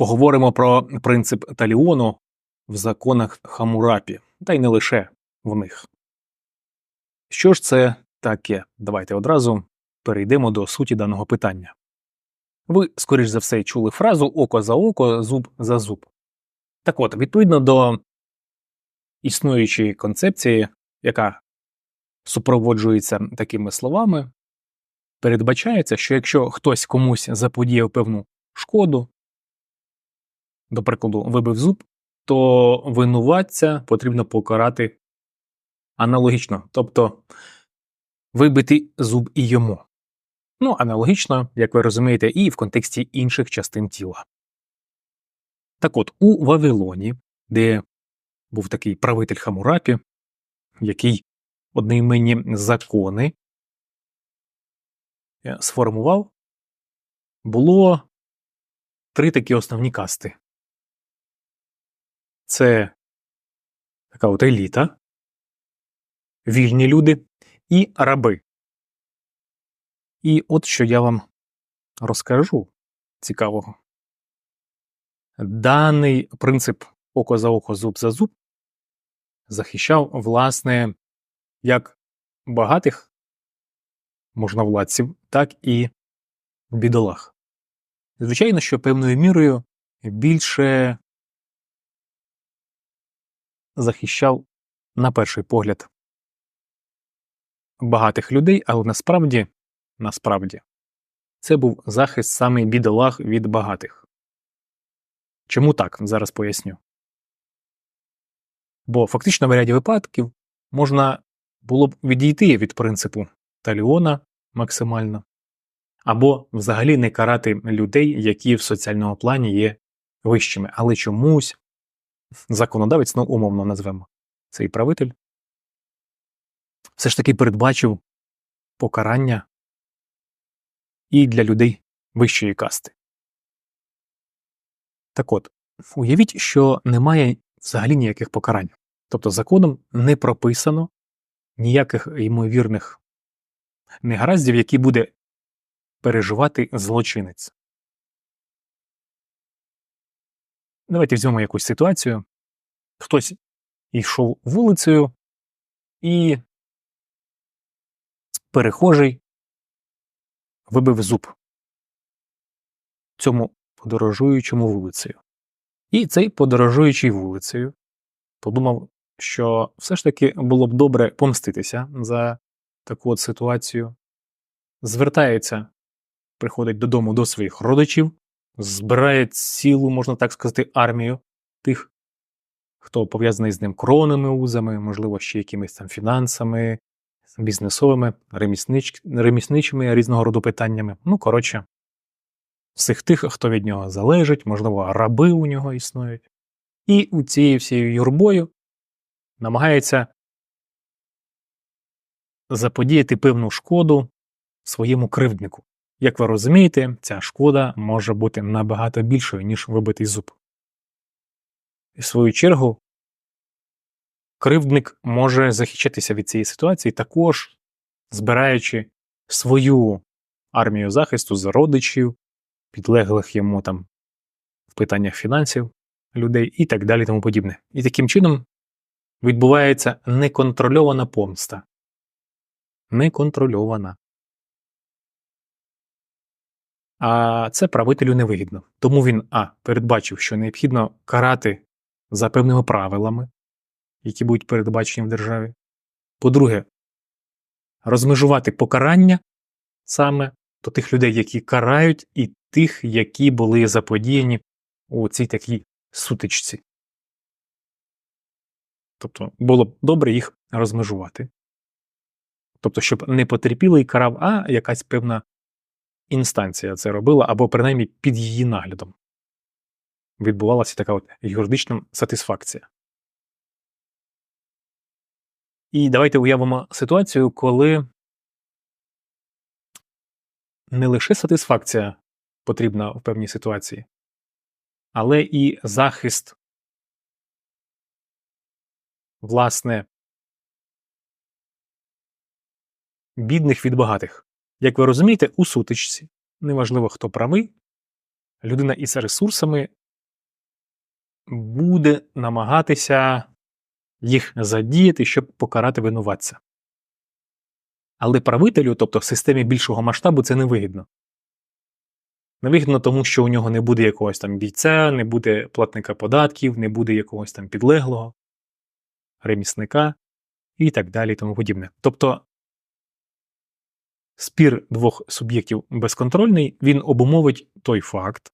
Поговоримо про принцип Таліону в законах Хамурапі, та й не лише в них. Що ж це таке? Давайте одразу перейдемо до суті даного питання. Ви, скоріш за все, чули фразу око за око, зуб за зуб. Так от, відповідно до існуючої концепції, яка супроводжується такими словами, передбачається, що якщо хтось комусь заподіяв певну шкоду, до прикладу, вибив зуб, то винуватця потрібно покарати аналогічно, тобто вибити зуб і йому. Ну, аналогічно, як ви розумієте, і в контексті інших частин тіла. Так от, у Вавилоні, де був такий правитель Хамурапі, який одноіменні закони е, сформував, було три такі основні касти. Це така от еліта, вільні люди і раби. І от що я вам розкажу цікавого. Даний принцип око за око, зуб за зуб захищав, власне, як багатих можновладців, так і бідолах. Звичайно, що певною мірою більше захищав, на перший погляд, багатих людей, але насправді, насправді, це був захист саме бідолах від багатих. Чому так? Зараз поясню. Бо фактично в ряді випадків можна було б відійти від принципу таліона максимально, або взагалі не карати людей, які в соціальному плані є вищими, але чомусь законодавець, ну умовно назвемо цей правитель, все ж таки передбачив покарання і для людей вищої касти. Так от, уявіть, що немає взагалі ніяких покарань. Тобто законом не прописано ніяких ймовірних негараздів, які буде переживати злочинець. Давайте візьмемо якусь ситуацію. Хтось йшов вулицею, і перехожий вибив зуб цьому подорожуючому вулицею. І цей подорожуючий вулицею подумав, що все ж таки було б добре помститися за таку от ситуацію. Звертається, приходить додому до своїх родичів, збирає цілу, можна так сказати, армію тих, хто пов'язаний з ним кровними узами, можливо, ще якимись там фінансами, бізнесовими, реміснич... ремісничими різного роду питаннями. Ну, коротше, всіх тих, хто від нього залежить, можливо, раби у нього існують. І у цією всією юрбою намагається заподіяти певну шкоду своєму кривднику. Як ви розумієте, ця шкода може бути набагато більшою, ніж вибитий зуб. І в свою чергу, кривдник може захищатися від цієї ситуації, також збираючи свою армію захисту з родичів, підлеглих йому там в питаннях фінансів людей і так далі тому подібне. І таким чином відбувається неконтрольована помста. Неконтрольована. А це правителю невигідно. Тому він А. Передбачив, що необхідно карати за певними правилами, які будуть передбачені в державі. По-друге, розмежувати покарання саме до тих людей, які карають, і тих, які були заподіяні у цій такій сутичці. Тобто було б добре їх розмежувати. Тобто, щоб не потерпілий карав, а якась певна інстанція це робила, або принаймні під її наглядом відбувалася така от юридична сатисфакція. І давайте уявимо ситуацію, коли не лише сатисфакція потрібна в певній ситуації, але і захист, власне, бідних від багатих. Як ви розумієте, у сутичці, неважливо хто правий, людина із ресурсами буде намагатися їх задіяти, щоб покарати винуватця. Але правителю, тобто системі більшого масштабу, це невигідно. Невигідно тому, що у нього не буде якогось там бійця, не буде платника податків, не буде якогось там підлеглого, ремісника і так далі і тому подібне. Тобто спір двох суб'єктів безконтрольний, він обумовить той факт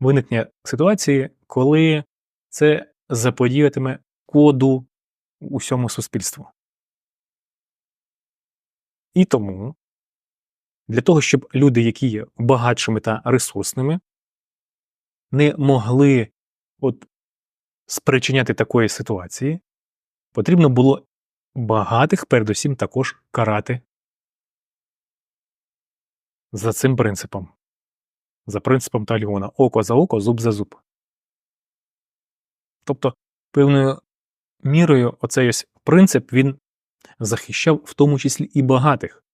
виникнення ситуації, коли це заподіятиме коду усьому суспільству. І тому для того, щоб люди, які є багатшими та ресурсними, не могли от спричиняти такої ситуації, потрібно було багатих, передусім, також карати за цим принципом, за принципом Таліона око за око, зуб за зуб. Тобто, певною мірою, оцей ось принцип він захищав в тому числі і багатих.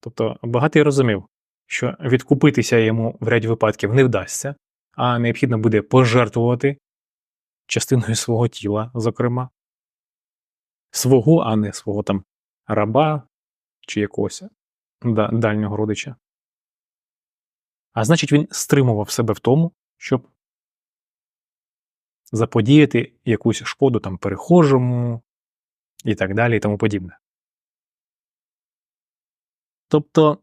Тобто багатий розумів, що відкупитися йому в ряді випадків не вдасться, а необхідно буде пожертвувати частиною свого тіла, зокрема, свого, а не свого там раба чи якогось дальнього родича. А значить, він стримував себе в тому, щоб заподіяти якусь шкоду там перехожому і так далі, і тому подібне. Тобто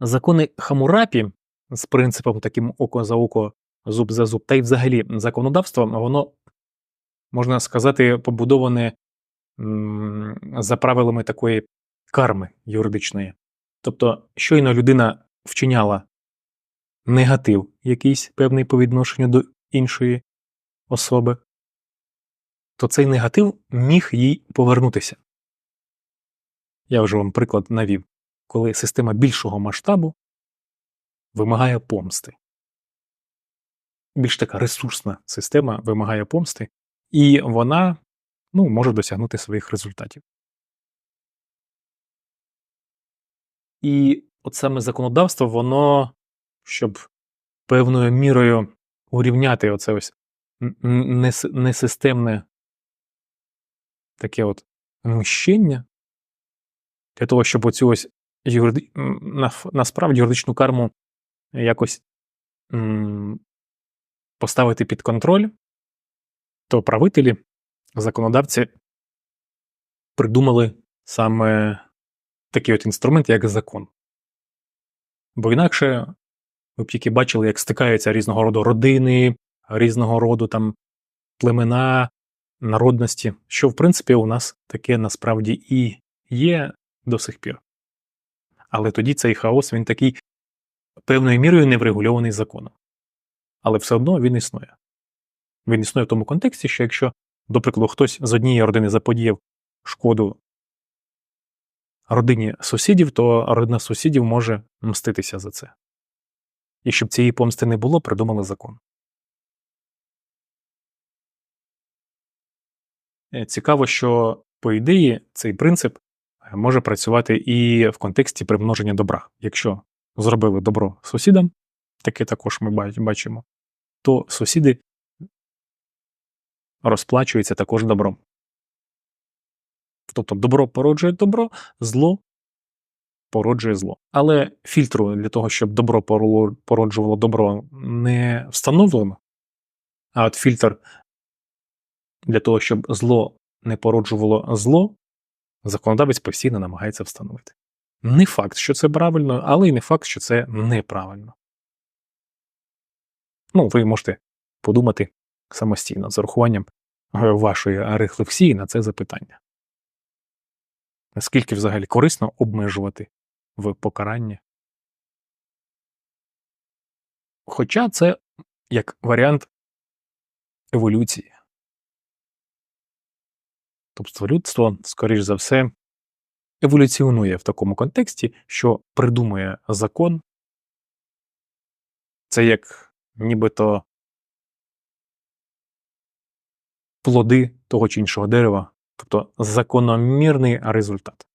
закони Хамурапі з принципом таким око за око, зуб за зуб, та й взагалі законодавство, воно, можна сказати, побудоване за правилами такої карми юридичної. Тобто, щойно людина вчиняла негатив якийсь певний по відношенню до іншої особи, то цей негатив міг їй повернутися. Я вже вам приклад навів, коли система більшого масштабу вимагає помсти. Більш така ресурсна система вимагає помсти, і вона ну, може досягнути своїх результатів. І от саме законодавство, воно, щоб певною мірою урівняти оце ось несистемне таке от мщення, для того, щоб оцю ось юриди... насправді юридичну карму якось поставити під контроль, то правителі, законодавці придумали саме такий от інструмент, як закон. Бо інакше ви б тільки бачили, як стикаються різного роду родини, різного роду там племена, народності, що в принципі у нас таке насправді і є до сих пір. Але тоді цей хаос він такий певною мірою не врегульований законом. Але все одно він існує. Він існує в тому контексті, що якщо, до прикладу, хтось з однієї родини заподіяв шкоду родині сусідів, то родина сусідів може мститися за це. І щоб цієї помсти не було, придумали закон. Е, цікаво, що, по ідеї, цей принцип е, може працювати і в контексті примноження добра. Якщо зробили добро сусідам, таке також ми бачимо, то сусіди розплачуються також добром. Тобто добро породжує добро, зло породжує зло. Але фільтру для того, щоб добро породжувало добро, не встановлено. А от фільтр для того, щоб зло не породжувало зло, законодавець постійно намагається встановити. Не факт, що це правильно, але й не факт, що це неправильно. Ну, ви можете подумати самостійно з урахуванням е, вашої рефлексії на це запитання. Наскільки взагалі корисно обмежувати в покаранні? Хоча це як варіант еволюції. Тобто людство, скоріш за все, еволюціонує в такому контексті, що придумує закон, це як нібито плоди того чи іншого дерева, тобто закономірний результат.